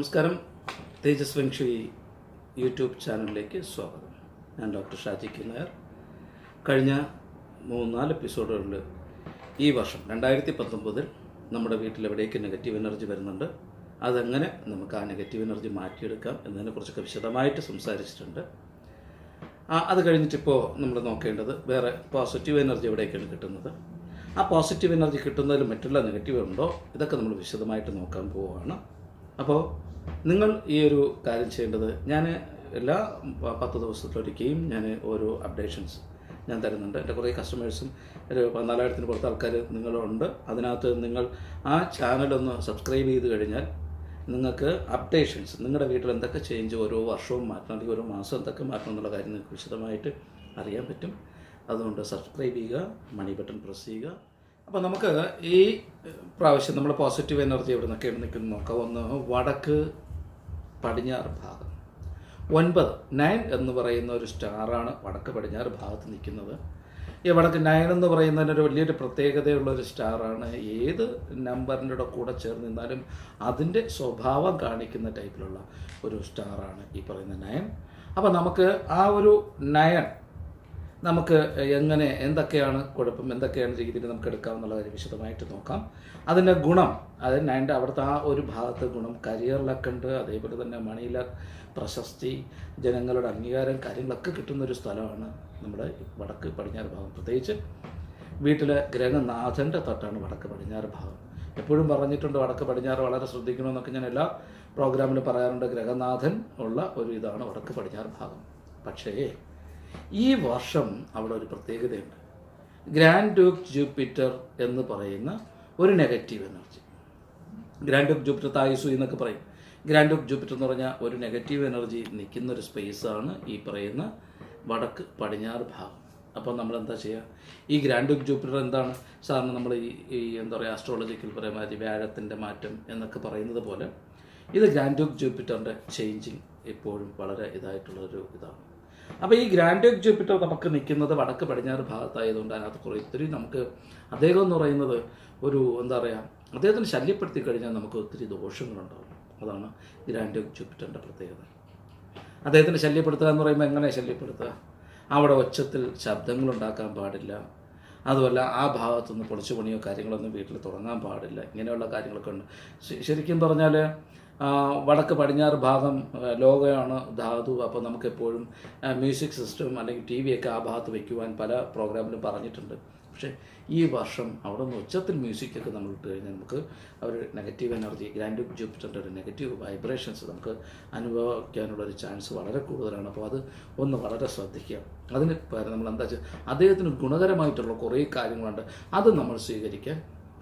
നമസ്കാരം. തേജസ് വെങ്ഷി യൂട്യൂബ് ചാനലിലേക്ക് സ്വാഗതം. ഞാൻ ഡോക്ടർ ഷാജി കെ നായർ. കഴിഞ്ഞ മൂന്നാൽ എപ്പിസോഡുകളിൽ ഈ വർഷം രണ്ടായിരത്തി പത്തൊമ്പതിൽ നമ്മുടെ വീട്ടിൽ എവിടേക്ക് നെഗറ്റീവ് എനർജി വരുന്നുണ്ട് അതെങ്ങനെ നമുക്ക് ആ നെഗറ്റീവ് എനർജി മാറ്റിയെടുക്കാം എന്നതിനെക്കുറിച്ചൊക്കെ വിശദമായിട്ട് സംസാരിച്ചിട്ടുണ്ട്. ആ അത് കഴിഞ്ഞിട്ടിപ്പോൾ നമ്മൾ നോക്കേണ്ടത് വേറെ പോസിറ്റീവ് എനർജി എവിടേക്കാണ് കിട്ടുന്നത്? ആ പോസിറ്റീവ് എനർജി കിട്ടുന്നതിൽ മറ്റുള്ള നെഗറ്റീവ് ഉണ്ടോ? ഇതൊക്കെ നമ്മൾ വിശദമായിട്ട് നോക്കാൻ പോവുകയാണ് അപ്പോൾ നിങ്ങൾ ഈ ഒരു കാര്യം ചെയ്യേണ്ടത് ഞാൻ എല്ലാ പത്ത് ദിവസത്തിലൊരിക്കലും ഞാൻ ഓരോ അപ്ഡേഷൻസ് ഞാൻ തരുന്നുണ്ട്. എന്റെ കുറേ കസ്റ്റമേഴ്സും ഒരു പതിനാലായിരത്തിന് പുറത്ത് ആൾക്കാർ നിങ്ങളുണ്ട്. അതിനകത്ത് നിങ്ങൾ ആ ചാനലൊന്ന് സബ്സ്ക്രൈബ് ചെയ്ത് കഴിഞ്ഞാൽ നിങ്ങൾക്ക് അപ്ഡേഷൻസ് നിങ്ങളുടെ വീട്ടിൽ എന്തൊക്കെ ചേഞ്ച് ഓരോ വർഷവും മാറ്റണം അല്ലെങ്കിൽ ഓരോ മാസം എന്തൊക്കെ മാറ്റണം എന്നുള്ള കാര്യം നിങ്ങൾക്ക് വിശദമായിട്ട് അറിയാൻ പറ്റും. അതുകൊണ്ട് സബ്സ്ക്രൈബ് ചെയ്യുക മണി ബട്ടൺ പ്രസ് ചെയ്യുക. അപ്പോൾ നമുക്ക് ഈ പ്രാവശ്യം നമ്മൾ പോസിറ്റീവ് എനർജി എവിടെ നിന്നൊക്കെയാണ് നിൽക്കുന്നത് നോക്കാം. ഒന്ന് വടക്ക് പടിഞ്ഞാറ് ഭാഗം. ഒൻപത് നയൻ എന്ന് പറയുന്ന ഒരു സ്റ്റാറാണ് വടക്ക് പടിഞ്ഞാറ് ഭാഗത്ത് നിൽക്കുന്നത്. ഈ വടക്ക് നയൻ എന്ന് പറയുന്നതിനൊരു വലിയൊരു പ്രത്യേകതയുള്ള ഒരു സ്റ്റാറാണ് ഏത് നമ്പറിന്റെ കൂടെ ചേർന്ന് നിന്നാലും അതിന്റെ സ്വഭാവം കാണിക്കുന്ന ടൈപ്പിലുള്ള ഒരു സ്റ്റാറാണ് ഈ പറയുന്ന നയൻ അപ്പോൾ നമുക്ക് ആ ഒരു നയൻ നമുക്ക് എങ്ങനെ എന്തൊക്കെയാണ് കുഴപ്പം എന്തൊക്കെയാണ് രീതിയിൽ നമുക്ക് എടുക്കാമെന്നുള്ള കാര്യം വിശദമായിട്ട് നോക്കാം. അതിന്റെ ഗുണം അതായത് നയന്റെ അവിടുത്തെ ആ ഒരു ഭാഗത്ത് ഗുണം കരിയറിലൊക്കെ ഉണ്ട് അതേപോലെ തന്നെ മണിയിലെ പ്രശസ്തി ജനങ്ങളുടെ അംഗീകാരം കാര്യങ്ങളൊക്കെ കിട്ടുന്ന ഒരു സ്ഥലമാണ് നമ്മുടെ വടക്ക് പടിഞ്ഞാറ് ഭാഗം. പ്രത്യേകിച്ച് വീട്ടിലെ ഗ്രഹനാഥന്റെ തൊട്ടാണ് വടക്ക് പടിഞ്ഞാറ് ഭാഗം. എപ്പോഴും പറഞ്ഞിട്ടുണ്ട് വടക്ക് പടിഞ്ഞാറ് വളരെ ശ്രദ്ധിക്കണമെന്നൊക്കെ ഞാൻ എല്ലാ പ്രോഗ്രാമിലും പറയാറുണ്ട്. ഗ്രഹനാഥൻ ഉള്ള ഒരു ഇതാണ് വടക്ക് പടിഞ്ഞാറ് ഭാഗം. പക്ഷേ ഈ വർഷം അവിടെ ഒരു പ്രത്യേകതയുണ്ട്. ഗ്രാൻഡ് ഡ്യൂക്ക് ജൂപ്പിറ്റർ എന്ന് പറയുന്ന ഒരു negative energy grand duke Jupiter തായുസു എന്നൊക്കെ പറയും. ഗ്രാൻഡ് ഡ്യൂക്ക് ജൂപ്പിറ്റർ എന്ന് പറഞ്ഞാൽ ഒരു നെഗറ്റീവ് എനർജി നിൽക്കുന്ന ഒരു സ്പേസാണ് ഈ പറയുന്ന വടക്ക് പടിഞ്ഞാറ് ഭാഗം. അപ്പോൾ നമ്മൾ എന്താ ചെയ്യുക? ഈ ഗ്രാൻഡ് ജൂപ്പിറ്റർ എന്താണ്? സാറിന് നമ്മൾ ഈ ഈ എന്താ പറയുക ആസ്ട്രോളജിക്കൽ പറയുമാതിരി വ്യാഴത്തിന്റെ മാറ്റം എന്നൊക്കെ പറയുന്നത് പോലെ ഇത് ഗ്രാൻഡ് ജൂപ്പിറ്ററിന്റെ ചേഞ്ചിങ് എപ്പോഴും വളരെ ഇതായിട്ടുള്ള ഒരു ഇതാണ്. അപ്പോൾ ഈ ഗ്രാൻഡ് ഡ്യൂക്ക് ജൂപ്പിറ്റർ നമുക്ക് നിൽക്കുന്നത് വടക്ക് പടിഞ്ഞാറ് ഭാഗത്തായതുകൊണ്ട് അതിനകത്ത് കുറേ ഒത്തിരി നമുക്ക് അദ്ദേഹം എന്ന് പറയുന്നത് ഒരു എന്താ പറയുക അദ്ദേഹത്തിന് ശല്യപ്പെടുത്തി കഴിഞ്ഞാൽ നമുക്ക് ഒത്തിരി ദോഷങ്ങളുണ്ടാവും. അതാണ് ഗ്രാൻഡ് ഡ്യൂക്ക് ജൂപ്പിറ്ററിന്റെ പ്രത്യേകത. അദ്ദേഹത്തിന് ശല്യപ്പെടുത്തുക എന്ന് പറയുമ്പോൾ എങ്ങനെ ശല്യപ്പെടുത്തുക? അവിടെ ഒച്ചത്തിൽ ശബ്ദങ്ങളുണ്ടാക്കാൻ പാടില്ല. അതുമല്ല ആ ഭാഗത്തുനിന്ന് പൊളിച്ചു പണിയോ കാര്യങ്ങളൊന്നും വീട്ടിൽ തുടങ്ങാൻ പാടില്ല. ഇങ്ങനെയുള്ള കാര്യങ്ങളൊക്കെ ഉണ്ട്. ശരിക്കും പറഞ്ഞാൽ വടക്ക് പടിഞ്ഞാറ് ഭാഗം ലോകമാണ് ധാതു. അപ്പോൾ നമുക്കെപ്പോഴും മ്യൂസിക് സിസ്റ്റം അല്ലെങ്കിൽ ടി വി ഒക്കെ ആ ഭാഗത്ത് വയ്ക്കുവാൻ പല പ്രോഗ്രാമിലും പറഞ്ഞിട്ടുണ്ട്. പക്ഷേ ഈ വർഷം അവിടെ നിന്ന് ഉച്ചത്തിൽ മ്യൂസിക്കൊക്കെ നമ്മൾ ഇട്ട് കഴിഞ്ഞാൽ നമുക്ക് ഒരു നെഗറ്റീവ് എനർജി ഗ്രാൻഡ് ജൂപ്പിറ്ററിന്റെ ഒരു നെഗറ്റീവ് വൈബ്രേഷൻസ് നമുക്ക് അനുഭവിക്കാനുള്ള ഒരു ചാൻസ് വളരെ കൂടുതലാണ്. അപ്പോൾ അത് ഒന്ന് വളരെ ശ്രദ്ധിക്കുക. അതിന് നമ്മൾ എന്താ വെച്ചാൽ അദ്ദേഹത്തിന് ഗുണകരമായിട്ടുള്ള കുറേ കാര്യങ്ങളുണ്ട്. അത് നമ്മൾ സ്വീകരിക്കാൻ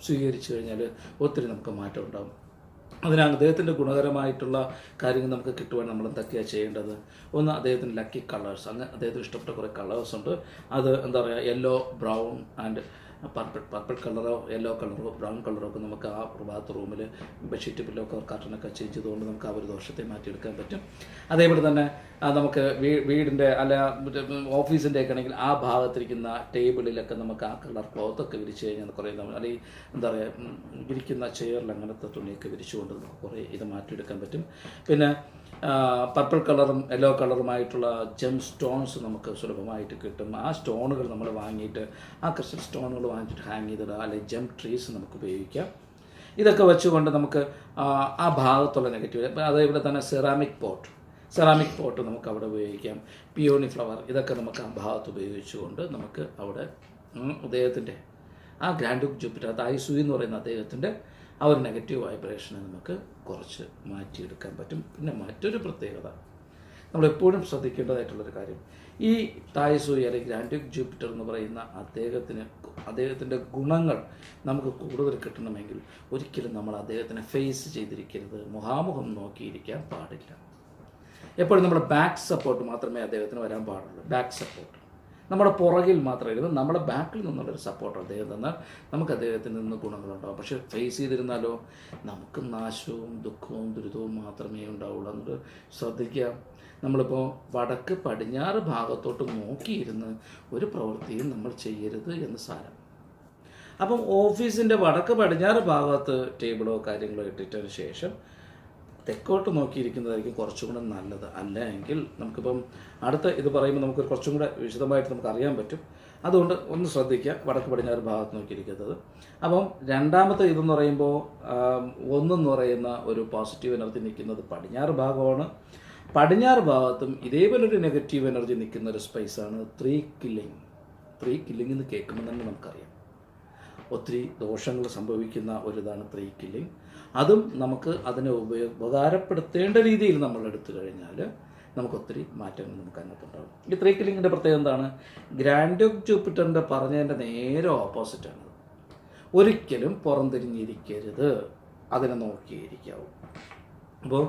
സ്വീകരിച്ചു കഴിഞ്ഞാൽ ഒത്തിരി നമുക്ക് മാറ്റം ഉണ്ടാകും അതിന് അദ്ദേഹത്തിന്റെ ഗുണകരമായിട്ടുള്ള കാര്യങ്ങൾ നമുക്ക് കിട്ടുവാൻ നമ്മൾ എന്തൊക്കെയാണ് ചെയ്യേണ്ടത്? ഒന്ന് അദ്ദേഹത്തിന് ലക്കി കളേഴ്സ് അങ്ങനെ അദ്ദേഹത്തിന് ഇഷ്ടപ്പെട്ട കുറേ കളേഴ്സ് ഉണ്ട്. അത് എന്താ പറയുക yellow brown and purple purple കളറോ യെല്ലോ കളറോ ബ്രൗൺ കളറോ ഒക്കെ നമുക്ക് ആ ഭാഗത്ത് റൂമിൽ ബെഡ്ഷീറ്റ് പില്ലോ പില്ലൊക്കെ കാർട്ടനൊക്കെ ചേഞ്ച് ചെയ്തുകൊണ്ട് നമുക്ക് ആ ഒരു ദോഷത്തെ മാറ്റിയെടുക്കാൻ പറ്റും. അതേപോലെ തന്നെ നമുക്ക് വീടിന്റെ അല്ല ഓഫീസിന്റെ ഒക്കെ ആണെങ്കിൽ ആ ഭാഗത്തിരിക്കുന്ന ടേബിളിലൊക്കെ നമുക്ക് ആ കളർ ക്ലോത്ത് ഒക്കെ വിരിച്ച് കഴിഞ്ഞാൽ കുറേ നമ്മൾ അല്ലെങ്കിൽ എന്താ പറയുക വിരിക്കുന്ന ചെയറിൽ അങ്ങനത്തെ തുണിയൊക്കെ വിരിച്ചുകൊണ്ട് നമുക്ക് കുറേ ഇത് മാറ്റിയെടുക്കാൻ പറ്റും. പിന്നെ പർപ്പിൾ കളറും യെല്ലോ കളറുമായിട്ടുള്ള ജെം സ്റ്റോൺസ് നമുക്ക് സുലഭമായിട്ട് കിട്ടും. ആ സ്റ്റോണുകൾ നമ്മൾ വാങ്ങിയിട്ട് ആ ക്രിസ്റ്റൽ സ്റ്റോണുകൾ വാങ്ങിച്ചിട്ട് ഹാങ് ചെയ്തിടുക അല്ലെങ്കിൽ ജെം ട്രീസ് നമുക്ക് ഉപയോഗിക്കാം. ഇതൊക്കെ വെച്ചുകൊണ്ട് നമുക്ക് ആ, ഭാഗത്തുള്ള നെഗറ്റീവ് അതേപോലെ തന്നെ സെറാമിക് പോട്ട് സെറാമിക് പോട്ട് നമുക്ക് അവിടെ ഉപയോഗിക്കാം. പിയോണി ഫ്ലവർ ഇതൊക്കെ നമുക്ക് ആ ഭാഗത്ത് ഉപയോഗിച്ചുകൊണ്ട് നമുക്ക് അവിടെ അദ്ദേഹത്തിന്റെ ആ ഗ്രാൻഡ് ജൂപ്പിറ്റർ അത് ഐസു എന്ന് പറയുന്ന അദ്ദേഹത്തിന്റെ ആ ഒരു നെഗറ്റീവ് വൈബ്രേഷനെ നമുക്ക് കുറച്ച് മാറ്റിയെടുക്കാൻ പറ്റും. പിന്നെ മറ്റൊരു പ്രത്യേകത നമ്മളെപ്പോഴും ശ്രദ്ധിക്കേണ്ടതായിട്ടുള്ളൊരു കാര്യം ഈ തായസൂയി അല്ലെങ്കിൽ ഗ്രാൻഡ് ജൂപ്പിറ്റർ എന്ന് പറയുന്ന അദ്ദേഹത്തിന് അദ്ദേഹത്തിന്റെ ഗുണങ്ങൾ നമുക്ക് കൂടുതൽ കിട്ടണമെങ്കിൽ ഒരിക്കലും നമ്മൾ അദ്ദേഹത്തിനെ ഫേസ് ചെയ്തിരിക്കരുത് മുഖാമുഖം നോക്കിയിരിക്കാൻ പാടില്ല. എപ്പോഴും നമ്മുടെ ബാക്ക് സപ്പോർട്ട് മാത്രമേ അദ്ദേഹത്തിന് വരാൻ പാടുള്ളൂ. ബാക്ക് സപ്പോർട്ട് നമ്മുടെ പുറകിൽ മാത്രമായിരുന്നു നമ്മുടെ ബാക്കിൽ നിന്നുള്ളൊരു സപ്പോർട്ട് അദ്ദേഹം തന്നാൽ നമുക്ക് അദ്ദേഹത്തിൽ നിന്ന് ഗുണങ്ങളുണ്ടാവും. പക്ഷെ ഫേസ് ചെയ്തിരുന്നാലോ? നമുക്ക് നാശവും ദുഃഖവും ദുരിതവും മാത്രമേ ഉണ്ടാവുള്ളൂ. എന്നത് ശ്രദ്ധിക്കുക. നമ്മളിപ്പോൾ വടക്ക് പടിഞ്ഞാറ് ഭാഗത്തോട്ട് നോക്കിയിരുന്ന് ഒരു പ്രവൃത്തിയും നമ്മൾ ചെയ്യരുത് എന്ന് സാരം. അപ്പം ഓഫീസിന്റെ വടക്ക് പടിഞ്ഞാറ് ഭാഗത്ത് ടേബിളോ കാര്യങ്ങളോ ഇട്ടിട്ടതിന് ശേഷം തെക്കോട്ട് നോക്കിയിരിക്കുന്നതായിരിക്കും കുറച്ചും കൂടെ നല്ലത്. അല്ല എങ്കിൽ നമുക്കിപ്പം അടുത്ത ഇത് പറയുമ്പോൾ നമുക്ക് കുറച്ചും കൂടെ വിശദമായിട്ട് നമുക്ക് അറിയാൻ പറ്റും. അതുകൊണ്ട് ഒന്ന് ശ്രദ്ധിക്കുക. വടക്ക് പടിഞ്ഞാറ് ഭാഗത്ത് നോക്കിയിരിക്കുന്നത്. അപ്പം രണ്ടാമത്തെ ഇതെന്ന് പറയുമ്പോൾ ഒന്നെന്ന് പറയുന്ന ഒരു പോസിറ്റീവ് എനർജി നിൽക്കുന്നത് പടിഞ്ഞാറ് ഭാഗമാണ്. പടിഞ്ഞാറ് ഭാഗത്തും ഇതേപോലെ ഒരു നെഗറ്റീവ് എനർജി നിൽക്കുന്ന ഒരു സ്പേസാണ് ത്രീ കില്ലിങ് ത്രീ കില്ലിംഗ് എന്ന് കേൾക്കുമ്പോൾ തന്നെ നമുക്കറിയാം. ഒത്തിരി ദോഷങ്ങൾ സംഭവിക്കുന്ന ഒരിതാണ് ത്രീ കില്ലിംഗ് അതും നമുക്ക് അതിനെ ഉപകാരപ്പെടുത്തേണ്ട രീതിയിൽ നമ്മൾ എടുത്തു കഴിഞ്ഞാൽ നമുക്ക് ഒത്തിരി മാറ്റങ്ങൾ നമുക്ക് അതിനകത്തുണ്ടാകും. ഈ ത്രീ കില്ലിങ്ങിന്റെ പ്രത്യേകത എന്താണ്? ഗ്രാൻഡ് ഓഫ് ജൂപ്പിറ്ററിന്റെ പറഞ്ഞതിന്റെ നേരെ ഓപ്പോസിറ്റാണ് ഒരിക്കലും പുറംതിരിഞ്ഞിരിക്കരുത്. അതിനെ നോക്കിയിരിക്കാവും. അപ്പോൾ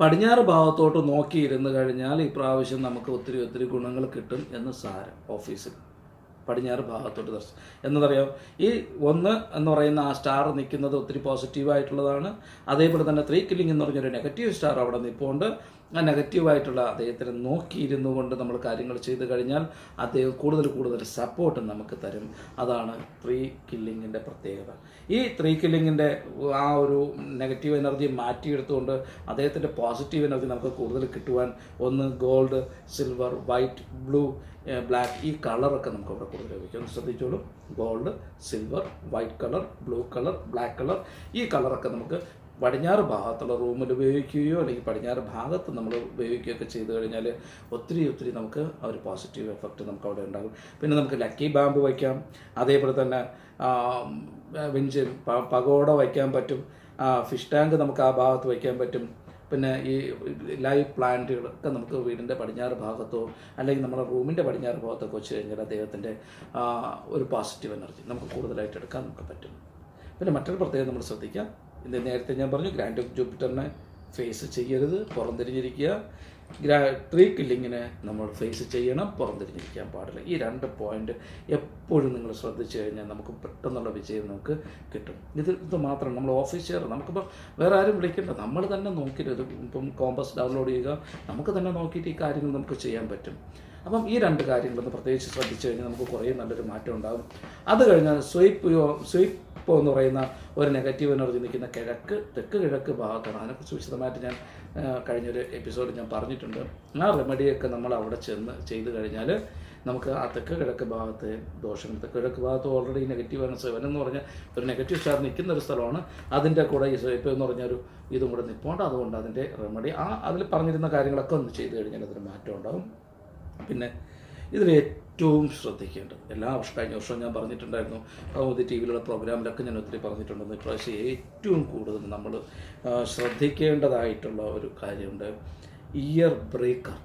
പടിഞ്ഞാറ് ഭാഗത്തോട്ട് നോക്കിയിരുന്ന് കഴിഞ്ഞാൽ ഈ പ്രാവശ്യം നമുക്ക് ഒത്തിരി ഒത്തിരി ഗുണങ്ങൾ കിട്ടും എന്ന് സാരം ഓഫീസിൽ. പടിഞ്ഞാറ് ഭാഗത്തോട്ട് ദർശനം എന്നതറിയാം? ഈ ഒന്ന് എന്ന് പറയുന്ന ആ സ്റ്റാർ നിൽക്കുന്നത് ഒത്തിരി പോസിറ്റീവായിട്ടുള്ളതാണ് അതേപോലെ തന്നെ ത്രീ കില്ലിംഗ് എന്ന് പറഞ്ഞൊരു നെഗറ്റീവ് സ്റ്റാർ അവിടെ നിൽപ്പുണ്ട് ആ നെഗറ്റീവായിട്ടുള്ള അദ്ദേഹത്തിനെ നോക്കിയിരുന്നു കൊണ്ട് നമ്മൾ കാര്യങ്ങൾ ചെയ്തു കഴിഞ്ഞാൽ അദ്ദേഹം കൂടുതൽ കൂടുതൽ സപ്പോർട്ട് നമുക്ക് തരും. അതാണ് ത്രീ കില്ലിങ്ങിന്റെ പ്രത്യേകത. ഈ ത്രീ കില്ലിങ്ങിന്റെ ആ ഒരു നെഗറ്റീവ് എനർജി മാറ്റിയെടുത്തുകൊണ്ട് അദ്ദേഹത്തിന്റെ പോസിറ്റീവ് എനർജി നമുക്ക് കൂടുതൽ കിട്ടുവാൻ ഒന്ന് gold silver white blue black ഈ കളറൊക്കെ നമുക്ക് അവിടെ കൂടുതൽ ലഭിക്കും. ഒന്ന് ശ്രദ്ധിച്ചോളൂ. Gold silver white colour blue colour black colour ഈ കളറൊക്കെ നമുക്ക് പടിഞ്ഞാറ് ഭാഗത്തുള്ള റൂമിൽ ഉപയോഗിക്കുകയോ അല്ലെങ്കിൽ പടിഞ്ഞാറ് ഭാഗത്ത് നമ്മൾ ഉപയോഗിക്കുകയൊക്കെ ചെയ്തു കഴിഞ്ഞാൽ ഒത്തിരി ഒത്തിരി നമുക്ക് ആ ഒരു പോസിറ്റീവ് എഫക്റ്റ് നമുക്ക് അവിടെ ഉണ്ടാകും. പിന്നെ നമുക്ക് ലക്കി ബാമ്പ് വയ്ക്കാം. അതേപോലെ തന്നെ വെഞ്ച് പകോട വയ്ക്കാൻ പറ്റും. ഫിഷ് ടാങ്ക് നമുക്ക് ആ ഭാഗത്ത് വയ്ക്കാൻ പറ്റും. പിന്നെ ഈ ലൈവ് പ്ലാന്റുകളൊക്കെ നമുക്ക് വീടിന്റെ പടിഞ്ഞാറ് ഭാഗത്തോ അല്ലെങ്കിൽ നമ്മുടെ റൂമിന്റെ പടിഞ്ഞാറ് ഭാഗത്തൊക്കെ വെച്ച് കഴിഞ്ഞാൽ അദ്ദേഹത്തിന്റെ ഒരു പോസിറ്റീവ് എനർജി നമുക്ക് കൂടുതലായിട്ട് എടുക്കാൻ നമുക്ക് പറ്റും. പിന്നെ മറ്റൊരു പ്രത്യേകത നമ്മൾ ശ്രദ്ധിക്കാം. ഇത് നേരത്തെ ഞാൻ പറഞ്ഞു ഗ്രാൻഡ് ഓഫ് ജൂപ്പിറ്ററിനെ ഫേസ് ചെയ്യരുത് പുറംതിരിഞ്ഞിരിക്കുക. ഗ്രാ ട്രീ കില്ലിങ്ങിനെ നമ്മൾ ഫേസ് ചെയ്യണം പുറംതിരിഞ്ഞിരിക്കാൻ പാടില്ല. ഈ രണ്ട് പോയിന്റ് എപ്പോഴും നിങ്ങൾ ശ്രദ്ധിച്ചു കഴിഞ്ഞാൽ നമുക്ക് പെട്ടെന്നുള്ള വിജയം നമുക്ക് കിട്ടും. ഇത് ഇത് മാത്രം നമ്മൾ ഓഫീസർ നമുക്കിപ്പോൾ വേറെ ആരും വിളിക്കേണ്ട. നമ്മൾ തന്നെ നോക്കിയിട്ട് ഇപ്പം കോമ്പസ് ഡൗൺലോഡ് ചെയ്യുക നമുക്ക് തന്നെ നോക്കിയിട്ട് ഈ കാര്യങ്ങൾ നമുക്ക് ചെയ്യാൻ പറ്റും. അപ്പം ഈ രണ്ട് കാര്യങ്ങളൊന്ന് പ്രത്യേകിച്ച് ശ്രദ്ധിച്ചു കഴിഞ്ഞാൽ നമുക്ക് കുറേ നല്ലൊരു മാറ്റം ഉണ്ടാകും. അത് കഴിഞ്ഞാൽ സ്വീപ്പ് സ്വീപ്പ് എന്ന് പറയുന്ന ഒരു നെഗറ്റീവ് എനർജി നിൽക്കുന്ന കിഴക്ക് തെക്ക് കിഴക്ക് ഭാഗത്താണ്. അതിനെക്കുറിച്ച് വിശദമായിട്ട് ഞാൻ കഴിഞ്ഞൊരു എപ്പിസോഡ് ഞാൻ പറഞ്ഞിട്ടുണ്ട്. ആ റെമഡിയൊക്കെ നമ്മൾ അവിടെ ചെന്ന് ചെയ്ത് കഴിഞ്ഞാൽ നമുക്ക് ആ തെക്ക് കിഴക്ക് ഭാഗത്തെ ദോഷങ്ങൾ തെക്ക് കിഴക്ക് ഭാഗത്ത് ഓൾറെഡി നെഗറ്റീവാണ് സെവൻ എന്ന് പറഞ്ഞാൽ ഒരു നെഗറ്റീവ് സ്റ്റാർ നിൽക്കുന്ന ഒരു സ്ഥലമാണ്. അതിന്റെ കൂടെ ഈ സ്വൈപ്പ് എന്ന് പറഞ്ഞൊരു ഇതും കൂടെ നിൽപ്പുണ്ട്. അതുകൊണ്ട് അതിന്റെ റെമഡി ആ അതിൽ പറഞ്ഞിരുന്ന കാര്യങ്ങളൊക്കെ ഒന്ന് ചെയ്ത് കഴിഞ്ഞാൽ അതിന് മാറ്റം ഉണ്ടാകും പിന്നെ ഇതിൽ ഏറ്റവും ശ്രദ്ധിക്കേണ്ടത്. എല്ലാ വർഷം കഴിഞ്ഞ വർഷം ഞാൻ പറഞ്ഞിട്ടുണ്ടായിരുന്നു. അതുപോലെ ടി വിയിലുള്ള പ്രോഗ്രാമിലൊക്കെ ഞാൻ ഒത്തിരി പറഞ്ഞിട്ടുണ്ടെന്ന്. ഇപ്രാവശ്യം ഏറ്റവും കൂടുതൽ നമ്മൾ ശ്രദ്ധിക്കേണ്ടതായിട്ടുള്ള ഒരു കാര്യമുണ്ട്. Year breaker.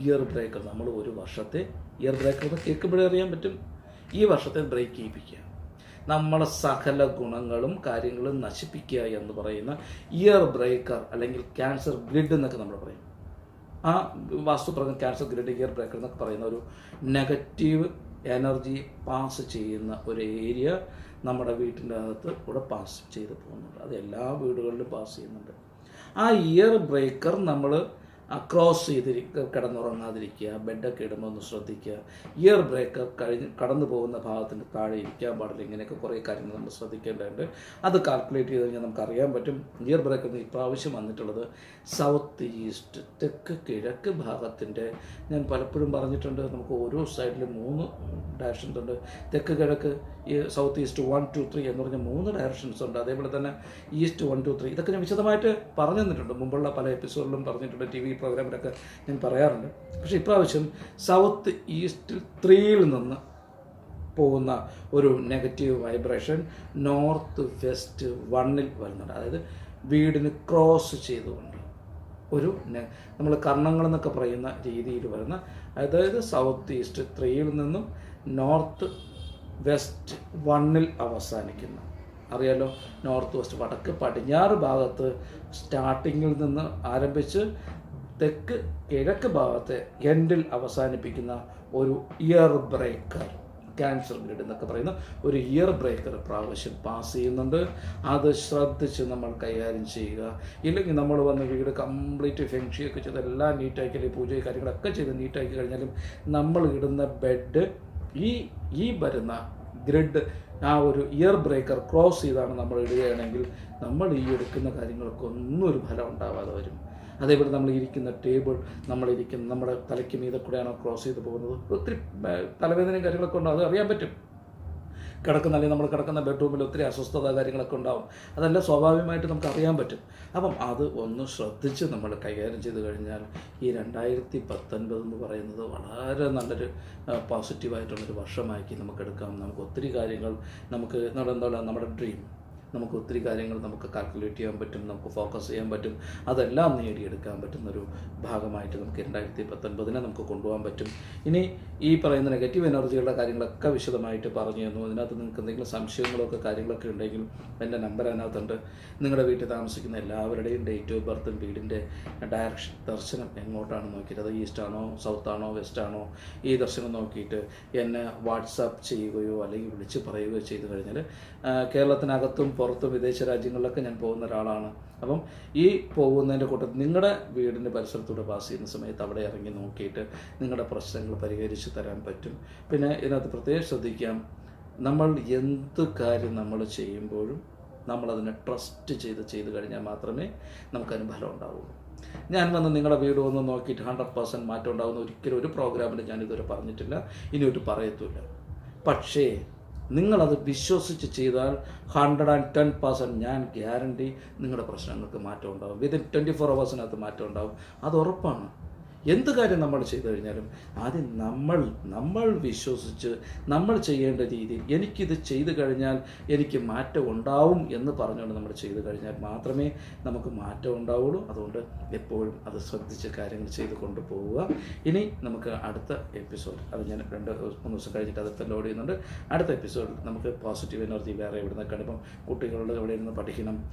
Year breaker. നമ്മൾ ഒരു വർഷത്തെ ഇയർ ബ്രേക്കർ കേൾക്കുമ്പോഴേ അറിയാൻ പറ്റും. ഈ വർഷത്തെ ബ്രേക്ക് ചെയ്യിപ്പിക്കുക നമ്മളെ സകല ഗുണങ്ങളും കാര്യങ്ങളും നശിപ്പിക്കുക എന്ന് പറയുന്ന ഇയർ ബ്രേക്കർ അല്ലെങ്കിൽ ക്യാൻസർ ഗ്രിഡ് എന്നൊക്കെ നമ്മൾ പറയും. ആ വാസ്തുപ്രകാരം ക്യാൻസർ ഗ്രേഡ് ഗിയർ ബ്രേക്കർ എന്നൊക്കെ പറയുന്ന ഒരു നെഗറ്റീവ് എനർജി പാസ് ചെയ്യുന്ന ഒരു ഏരിയ നമ്മുടെ വീട്ടിന്റെ അകത്ത് കൂടെ പാസ് ചെയ്ത് പോകുന്നുണ്ട്. അത് എല്ലാ വീടുകളിലും പാസ് ചെയ്യുന്നുണ്ട്. ആ ഇയർ ബ്രേക്കർ നമ്മൾ ക്രോസ് ചെയ്തിരി കിടന്നുറങ്ങാതിരിക്കുക ബെഡൊക്കെ ഇടുമ്പോൾ ഒന്ന് ശ്രദ്ധിക്കുക. ഇയർ ബ്രേക്കർ കഴിഞ്ഞ് കടന്നു പോകുന്ന ഭാഗത്തിന്റെ താഴെ ഇരിക്കാൻ പാടില്ല. ഇങ്ങനെയൊക്കെ കുറേ കാര്യങ്ങൾ നമ്മൾ ശ്രദ്ധിക്കേണ്ടതുണ്ട്. അത് കാൽക്കുലേറ്റ് ചെയ്ത് കഴിഞ്ഞാൽ നമുക്ക് അറിയാൻ പറ്റും. ഇയർ ബ്രേക്കർ ഇപ്രാവശ്യം വന്നിട്ടുള്ളത് സൗത്ത് ഈസ്റ്റ് തെക്ക് കിഴക്ക് ഭാഗത്തിന്റെ ഞാൻ പലപ്പോഴും പറഞ്ഞിട്ടുണ്ട്. നമുക്ക് ഓരോ സൈഡിലും മൂന്ന് ഡയറക്ഷൻസ് ഉണ്ട്. തെക്ക് കിഴക്ക് ഈ south east one two three എന്ന് പറഞ്ഞ മൂന്ന് ഡയറക്ഷൻസ് ഉണ്ട്. അതേപോലെ തന്നെ ഈസ്റ്റ് വൺ ടു ത്രീ ഇതൊക്കെ ഞാൻ വിശദമായിട്ട് പറഞ്ഞു തന്നിട്ടുണ്ട് മുമ്പുള്ള പല എപ്പിസോഡിലും പറഞ്ഞിട്ടുണ്ട്. ടി വി പ്രോഗ്രാമിലൊക്കെ ഞാൻ പറയാറുണ്ട്. പക്ഷേ ഇപ്രാവശ്യം സൗത്ത് ഈസ്റ്റിൽ ത്രീയിൽ നിന്ന് പോകുന്ന ഒരു നെഗറ്റീവ് വൈബ്രേഷൻ നോർത്ത് വെസ്റ്റ് വണ്ണിൽ വരുന്നുണ്ട്. അതായത് വീടിന് ക്രോസ് ചെയ്തുകൊണ്ട് ഒരു നമ്മൾ കർണങ്ങൾ എന്നൊക്കെ പറയുന്ന രീതിയിൽ വരുന്ന അതായത് സൗത്ത് ഈസ്റ്റ് ത്രീയിൽ നിന്നും നോർത്ത് വെസ്റ്റ് വണ്ണിൽ അവസാനിക്കുന്നു. അറിയാലോ നോർത്ത് വെസ്റ്റ് വടക്ക് പടിഞ്ഞാറ് ഭാഗത്ത് സ്റ്റാർട്ടിങ്ങിൽ നിന്ന് ആരംഭിച്ച് തെക്ക് കിഴക്ക് ഭാഗത്തെ എൻഡിൽ അവസാനിപ്പിക്കുന്ന ഒരു ഇയർ ബ്രേക്കർ ക്യാൻസർ ഗ്രിഡ് എന്നൊക്കെ പറയുന്ന ഒരു ഇയർ ബ്രേക്കർ പ്രാവശ്യം പാസ് ചെയ്യുന്നുണ്ട്. അത് ശ്രദ്ധിച്ച് നമ്മൾ കൈകാര്യം ചെയ്യുക. ഇല്ലെങ്കിൽ നമ്മൾ വന്ന് വീട് കംപ്ലീറ്റ് ഫെങ്ഷിയൊക്കെ ചെയ്ത് എല്ലാം നീറ്റാക്കി അല്ലെങ്കിൽ പൂജയും കാര്യങ്ങളൊക്കെ ചെയ്ത് നീറ്റാക്കി കഴിഞ്ഞാലും നമ്മൾ ഇടുന്ന ബെഡ് ഈ ഈ വരുന്ന ഗ്രിഡ് ആ ഒരു ഇയർ ബ്രേക്കർ ക്രോസ് ചെയ്താണ് നമ്മൾ ഇടുകയാണെങ്കിൽ നമ്മൾ ഈ എടുക്കുന്ന കാര്യങ്ങൾക്ക് ഒന്നും ഒരു ഫലം ഉണ്ടാവാതെ വരും. അതേപോലെ നമ്മൾ ഇരിക്കുന്ന ടേബിൾ നമ്മളിരിക്കുന്ന നമ്മുടെ തലയ്ക്ക് മീതെ കൂടെയാണോ ക്രോസ് ചെയ്ത് പോകുന്നത്? ഒത്തിരി തലവേദനയും കാര്യങ്ങളൊക്കെ ഉണ്ടാവും അത് അറിയാൻ പറ്റും. കിടക്കുന്ന അല്ലെങ്കിൽ നമ്മൾ കിടക്കുന്ന ബെഡ്റൂമിൽ ഒത്തിരി അസ്വസ്ഥത കാര്യങ്ങളൊക്കെ ഉണ്ടാവും. അതെല്ലാം സ്വാഭാവികമായിട്ട് നമുക്ക് അറിയാൻ പറ്റും. അപ്പം അത് ഒന്ന് ശ്രദ്ധിച്ച് നമ്മൾ കൈകാര്യം ചെയ്ത് കഴിഞ്ഞാൽ ഈ രണ്ടായിരത്തി പത്തൊൻപത് എന്ന് പറയുന്നത് വളരെ നല്ലൊരു പോസിറ്റീവായിട്ടുള്ളൊരു വർഷമാക്കി നമുക്ക് എടുക്കാം. നമുക്ക് ഒത്തിരി കാര്യങ്ങൾ നമുക്ക് നമ്മുടെ എന്താ നമ്മുടെ ഡ്രീം നമുക്ക് ഒത്തിരി കാര്യങ്ങൾ നമുക്ക് കാൽക്കുലേറ്റ് ചെയ്യാൻ പറ്റും നമുക്ക് ഫോക്കസ് ചെയ്യാൻ പറ്റും. അതെല്ലാം നേടിയെടുക്കാൻ പറ്റുന്നൊരു ഭാഗമായിട്ട് നമുക്ക് രണ്ടായിരത്തി പത്തൊൻപതിനെ നമുക്ക് കൊണ്ടുപോകാൻ പറ്റും. ഇനി ഈ പറയുന്ന നെഗറ്റീവ് എനർജികളുടെ കാര്യങ്ങളൊക്കെ വിശദമായിട്ട് പറഞ്ഞു തന്നു. അതിനകത്ത് നിങ്ങൾക്ക് എന്തെങ്കിലും സംശയങ്ങളൊക്കെ കാര്യങ്ങളൊക്കെ ഉണ്ടെങ്കിൽ എന്റെ നമ്പർ അതിനകത്തുണ്ട്. നിങ്ങളുടെ വീട്ടിൽ താമസിക്കുന്ന എല്ലാവരുടെയും ഡേറ്റ് ഓഫ് ബർത്തും വീടിന്റെ ഡയറക്ഷൻ ദർശനം എങ്ങോട്ടാണ് നോക്കിയിട്ട്? അത് ഈസ്റ്റ് ആണോ സൗത്ത് ആണോ വെസ്റ്റ് ആണോ? ഈ ദർശനം നോക്കിയിട്ട് എന്നെ വാട്സാപ്പ് ചെയ്യുകയോ അല്ലെങ്കിൽ വിളിച്ച് പറയുകയോ ചെയ്തു കഴിഞ്ഞാൽ കേരളത്തിനകത്തും പുറത്തും വിദേശ രാജ്യങ്ങളിലൊക്കെ ഞാൻ പോകുന്ന ഒരാളാണ്. അപ്പം ഈ പോകുന്നതിന്റെ കൂട്ടത്തിൽ നിങ്ങളുടെ വീടിന്റെ പരിസരത്തൂടെ പാസ് ചെയ്യുന്ന സമയത്ത് അവിടെ ഇറങ്ങി നോക്കിയിട്ട് നിങ്ങളുടെ പ്രശ്നങ്ങൾ പരിഹരിച്ച് തരാൻ പറ്റും. പിന്നെ ഇതിനകത്ത് പ്രത്യേകം ശ്രദ്ധിക്കാം നമ്മൾ എന്ത് കാര്യം നമ്മൾ ചെയ്യുമ്പോഴും നമ്മളതിനെ ട്രസ്റ്റ് ചെയ്ത് ചെയ്ത് കഴിഞ്ഞാൽ മാത്രമേ നമുക്കതിന് ഫലം ഉണ്ടാവുള്ളൂ. ഞാൻ വന്ന് നിങ്ങളുടെ വീട് വന്ന് നോക്കിയിട്ട് ഹൺഡ്രഡ് പേഴ്സന്റ് മാറ്റം ഉണ്ടാകുന്ന ഒരിക്കലും ഒരു പ്രോഗ്രാമിൽ ഞാൻ ഇതുവരെ പറഞ്ഞിട്ടില്ല. ഇനി ഒരു പറയത്തുമില്ല. പക്ഷേ നിങ്ങളത് വിശ്വസിച്ച് ചെയ്താൽ ഹൺഡ്രഡ് ആൻഡ് ടെൻ പെർസെന്റ് ഞാൻ ഗ്യാരണ്ടി നിങ്ങളുടെ പ്രശ്നങ്ങൾക്ക് മാറ്റം ഉണ്ടാകും വിതിൻ ട്വന്റി ഫോർ അവേഴ്സിനകത്ത് മാറ്റം ഉണ്ടാകും അത് ഉറപ്പാണ്. എന്ത് കാര്യം നമ്മൾ ചെയ്തു കഴിഞ്ഞാലും ആദ്യം നമ്മൾ നമ്മൾ വിശ്വസിച്ച് നമ്മൾ ചെയ്യേണ്ട രീതിയിൽ എനിക്കിത് ചെയ്തു കഴിഞ്ഞാൽ എനിക്ക് മാറ്റം ഉണ്ടാവും എന്ന് പറഞ്ഞുകൊണ്ട് നമ്മൾ ചെയ്തു കഴിഞ്ഞാൽ മാത്രമേ നമുക്ക് മാറ്റം ഉണ്ടാവുള്ളൂ. അതുകൊണ്ട് എപ്പോഴും അത് ശ്രദ്ധിച്ച് കാര്യങ്ങൾ ചെയ്ത് കൊണ്ടുപോവുക ഇനി നമുക്ക് അടുത്ത എപ്പിസോഡ് അത് ഞാൻ രണ്ട് മൂന്ന് ദിവസം കഴിഞ്ഞിട്ട് അതൊക്കെ ലോഡ് ചെയ്യുന്നുണ്ട്. അടുത്ത എപ്പിസോഡിൽ നമുക്ക് പോസിറ്റീവ് എനർജി വേറെ എവിടെ നിന്നൊക്കെയാണ് ഇപ്പം കുട്ടികളുടെ എവിടെ ഇരുന്ന് പഠിക്കണം?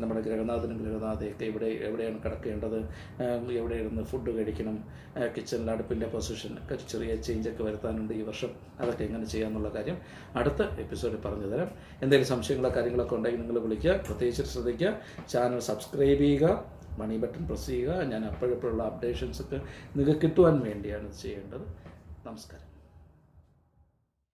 നമ്മുടെ ഗ്രഹനാഥനും ഗ്രഹനാഥയൊക്കെ ഇവിടെ എവിടെയാണ് കിടക്കേണ്ടത്? എവിടെയിരുന്ന് ഫുഡ് കഴിക്കണം? കിച്ചണിൽ അടുപ്പിന്റെ പൊസിഷൻ ഒക്കെ ചെറിയ ചേഞ്ചൊക്കെ വരുത്താനുണ്ട് ഈ വർഷം. അതൊക്കെ എങ്ങനെ ചെയ്യാമെന്നുള്ള കാര്യം അടുത്ത എപ്പിസോഡിൽ പറഞ്ഞു തരാം. എന്തെങ്കിലും സംശയങ്ങളോ കാര്യങ്ങളൊക്കെ ഉണ്ടെങ്കിൽ നിങ്ങൾ വിളിക്കുക. പ്രത്യേകിച്ച് ശ്രദ്ധിക്കുക. ചാനൽ സബ്സ്ക്രൈബ് ചെയ്യുക. മണി ബട്ടൺ പ്രസ് ചെയ്യുക. ഞാൻ അപ്പോഴപ്പോഴുള്ള അപ്ഡേഷൻസ് ഒക്കെ നിങ്ങൾക്ക് കിട്ടുവാൻ വേണ്ടിയാണ് ചെയ്യേണ്ടത്. നമസ്കാരം.